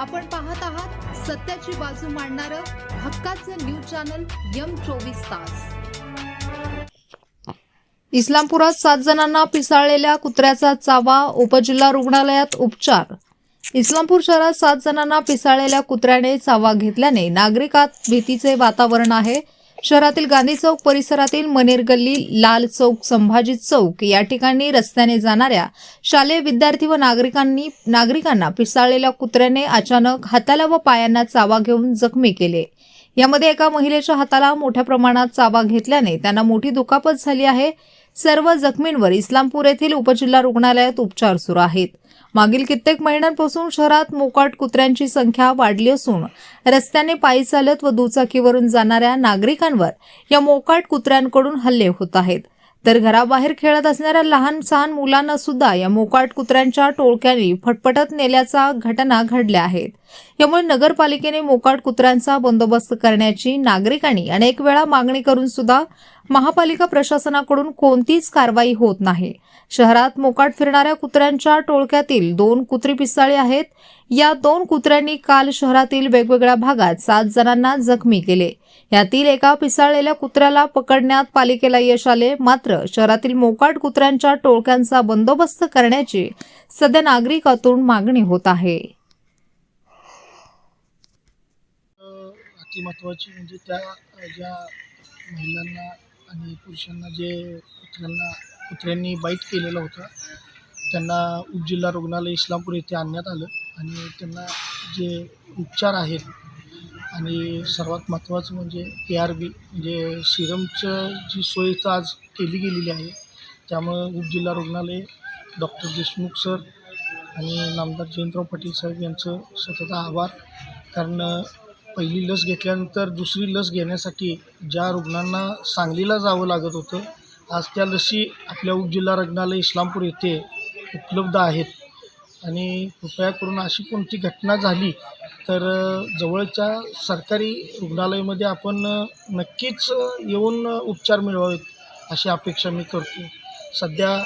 आपण पाहत आहात सत्याची बाजू मांडणार हक्काचं न्यूज चॅनल यम चोवीस तास. इस्लामपुरात सात जणांना पिसाळलेल्या कुत्र्याचा चावा उपजिल्हा रुग्णालयात उपचार. इस्लामपूर शहरात सात जणांना पिसाळलेल्या कुत्र्याने चावा घेतल्याने नागरिकात भीतीचे वातावरण आहे. शहरातील गांधी चौक परिसरातील मनेर गल्ली लाल चौक संभाजी चौक या ठिकाणी रस्त्याने जाणाऱ्या शालेय विद्यार्थी व नागरिकांनी नागरिकांना पिसाळलेल्या कुत्र्याने अचानक हाताला व पायांना चावा घेऊन जखमी केले. यामध्ये एका महिलेच्या हाताला मोठ्या प्रमाणात चावा घेतल्याने त्यांना मोठी दुखापत झाली आहे. सर्व जखमींवर इस्लामपूर येथील उपजिल्हा रुग्णालयात उपचार सुरू आहेत. मागील कित्येक महिन्यांपासून शहरात मोकाट कुत्र्यांची संख्या वाढली असून रस्त्याने पायी चालत व दुचाकीवरून जाणाऱ्या नागरिकांवर या मोकाट कुत्र्यांकडून हल्ले होत आहेत. तर घराबाहेर खेळत असणाऱ्या लहान सहान मुलांना सुद्धा या मोकाट कुत्र्यांच्या टोळक्यांनी फटफटत नेल्याचा घटना घडल्या आहेत. यामुळे नगरपालिकेने मोकाट कुत्र्यांचा बंदोबस्त करण्याची नागरिकांनी अनेक वेळा मागणी करून सुद्धा महापालिका प्रशासनाकडून कोणतीच कारवाई होत नाही. शहरात मोकाट फिरणाऱ्या कुत्र्यांच्या टोळक्यातील दोन कुत्री पिसाळे आहेत. या दोन कुत्र्यांनी काल शहरातील वेगवेगळ्या भागात सात जणांना जखमी केले. यातील एका पिसाळलेल्या कुत्र्याला पकडण्यात पालिकेला यश आले. मात्र शहरातील मोकाट कुत्र्यांच्या टोळक्यांचा बंदोबस्त करण्याची सध्या नागरिकातून मागणी होत आहे. अति म्हणजे त्या ज्या महिलांना आणि पुरुषांना जे कुत्र्यांना कुत्र्यांनी बाईट केलेलं होतं त्यांना उपजिल्हा रुग्णालय इस्लामपूर येथे आणण्यात आलं आणि त्यांना जे उपचार आहेत आणि सर्वात महत्त्वाचं म्हणजे ए आर बी म्हणजे सिरमचं जी सोय तर आज केली गेलेली आहे त्यामुळं उपजिल्हा रुग्णालय डॉक्टर देशमुख सर आणि नामदार जयंतराव पाटील साहेब यांचं सतत आभार. कारण पहिली लस घेतल्यानंतर दुसरी लस घेण्यासाठी ज्या रुग्णांना सांगलीला जावं लागत होतं आज त्या लसी आपल्या उपजिल्हा रुग्णालय इस्लामपूर येथे उपलब्ध आहेत. आणि कृपया करून अशी कोणती घटना झाली तर जवळच्या सरकारी रुग्णालयामध्ये आपण नक्कीच येऊन उपचार मिळवावेत अशी अपेक्षा मी करतो. सध्या